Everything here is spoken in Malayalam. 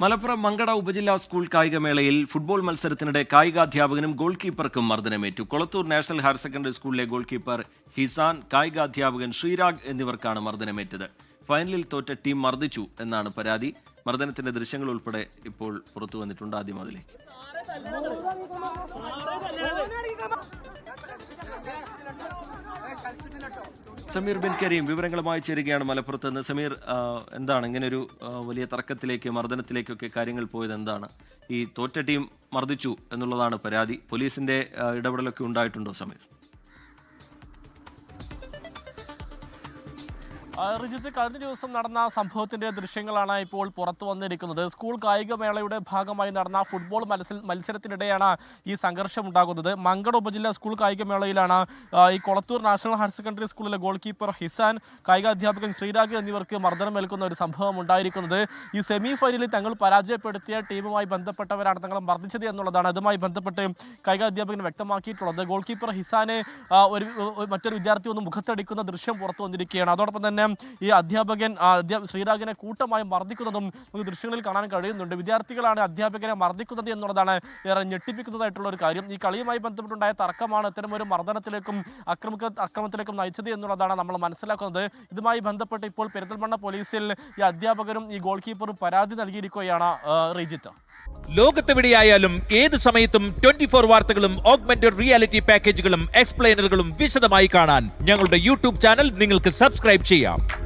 മലപ്പുറം മങ്കട ഉപജില്ലാ സ്കൂൾ കായികമേളയിൽ ഫുട്ബോൾ മത്സരത്തിനിടെ കായികാധ്യാപകനും ഗോൾ കീപ്പർക്കും മർദ്ദനമേറ്റു. കൊളത്തൂർ നാഷണൽ ഹയർ സെക്കൻഡറി സ്കൂളിലെ ഗോൾ കീപ്പർ ഹിസാൻ കായികാധ്യാപകൻ ശ്രീരാഗ് എന്നിവർക്കാണ് മർദ്ദനമേറ്റത്. ഫൈനലിൽ തോറ്റ ടീം മർദ്ദിച്ചു എന്നാണ് പരാതി. മർദ്ദനത്തിന്റെ ദൃശ്യങ്ങൾ ഉൾപ്പെടെ ഇപ്പോൾ പുറത്തു വന്നിട്ടുണ്ട് ആദ്യം അതിലേക്ക്. സമീർ ബിൻ കരീം വിവരങ്ങളുമായി ചേരുകയാണ് മലപ്പുറത്ത്. നിന്ന് സമീർ എന്താണ് ഇങ്ങനെ ഒരു വലിയ തർക്കത്തിലേക്ക് മർദ്ദനത്തിലേക്കൊക്കെ കാര്യങ്ങൾ പോയത് എന്താണ്? ഈ തോറ്റ ടീം മർദ്ദിച്ചു എന്നുള്ളതാണ് പരാതി. പോലീസിന്റെ ഇടപെടലൊക്കെ ഉണ്ടായിട്ടുണ്ടോ സമീർ? റിജിത്ത് കഴിഞ്ഞ ദിവസം നടന്ന സംഭവത്തിന്റെ ദൃശ്യങ്ങളാണ് ഇപ്പോൾ പുറത്തു വന്നിരിക്കുന്നത്. സ്കൂൾ കായികമേളയുടെ ഭാഗമായി നടന്ന ഫുട്ബോൾ മത്സര മത്സരത്തിനിടെയാണ് ഈ സംഘർഷം ഉണ്ടാകുന്നത്. മങ്കട ഉപജില്ല സ്കൂൾ കായികമേളയിലാണ് ഈ കൊളത്തൂർ നാഷണൽ ഹയർ സെക്കൻഡറി സ്കൂളിലെ ഗോൾ കീപ്പർ ഹിസാൻ കായികാധ്യാപകൻ ശ്രീരാഗ് എന്നിവർക്ക് മർദ്ദനമേൽക്കുന്ന ഒരു സംഭവം ഉണ്ടായിരിക്കുന്നത്. ഈ സെമി ഫൈനലിൽ തങ്ങൾ പരാജയപ്പെടുത്തിയ ടീമുമായി ബന്ധപ്പെട്ടവരാണ് തങ്ങളെ മർദ്ദിച്ചത് എന്നുള്ളതാണ്. അതുമായി ബന്ധപ്പെട്ട് കായിക കായികാധ്യാപകൻ വ്യക്തമാക്കിയിട്ടുള്ളത്. ഗോൾ കീപ്പർ ഹിസാനെ ഒരു- മറ്റൊരു വിദ്യാർത്ഥി ഒന്ന് മുഖത്തടിക്കുന്ന ദൃശ്യം പുറത്തു വന്നിരിക്കുകയാണ്. അതോടൊപ്പം തന്നെ ഈ അധ്യാപകൻ ശ്രീരാഗിനെ കൂട്ടമായി മർദ്ദിക്കുന്നതും നമുക്ക് ദൃശ്യങ്ങളിൽ കാണാൻ കഴിയുന്നുണ്ട്. വിദ്യാർത്ഥികളാണ് അധ്യാപകനെ മർദ്ദിക്കുന്നത് എന്നുള്ളതാണ് ഏറെ ഞെട്ടിപ്പിക്കുന്നതായിട്ടുള്ള ഒരു കാര്യം. ഈ കളിയുമായി ബന്ധപ്പെട്ടുണ്ടായ തർക്കമാണ് ഇത്തരം ഒരു മർദ്ദനത്തിലേക്കും അക്രമ അക്രമത്തിലേക്കും നയിച്ചത് എന്നുള്ളതാണ് നമ്മൾ മനസ്സിലാക്കുന്നത്. ഇതുമായി ബന്ധപ്പെട്ട് ഇപ്പോൾ പെരിന്തൽമണ്ണ പോലീസിൽ ഈ അധ്യാപകരും ഈ ഗോൾ കീപ്പറും പരാതി നൽകിയിരിക്കുകയാണ് റീജിത്ത്. ലോകത്തെവിടെയായാലും ഏത് സമയത്തും ട്വന്റി ഫോർ വാർത്തകളും ഓഗ്മെന്റഡ് റിയാലിറ്റി പാക്കേജുകളും എക്സ്പ്ലെയിനറുകളും വിശദമായി കാണാൻ ഞങ്ങളുടെ യൂട്യൂബ് ചാനൽ നിങ്ങൾക്ക് സബ്സ്ക്രൈബ് ചെയ്യാം. out.